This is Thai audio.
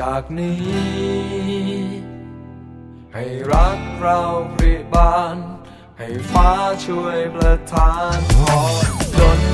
จากนี้ ให้รักเราพริบาน ให้ฟ้าช่วยประทานพอจน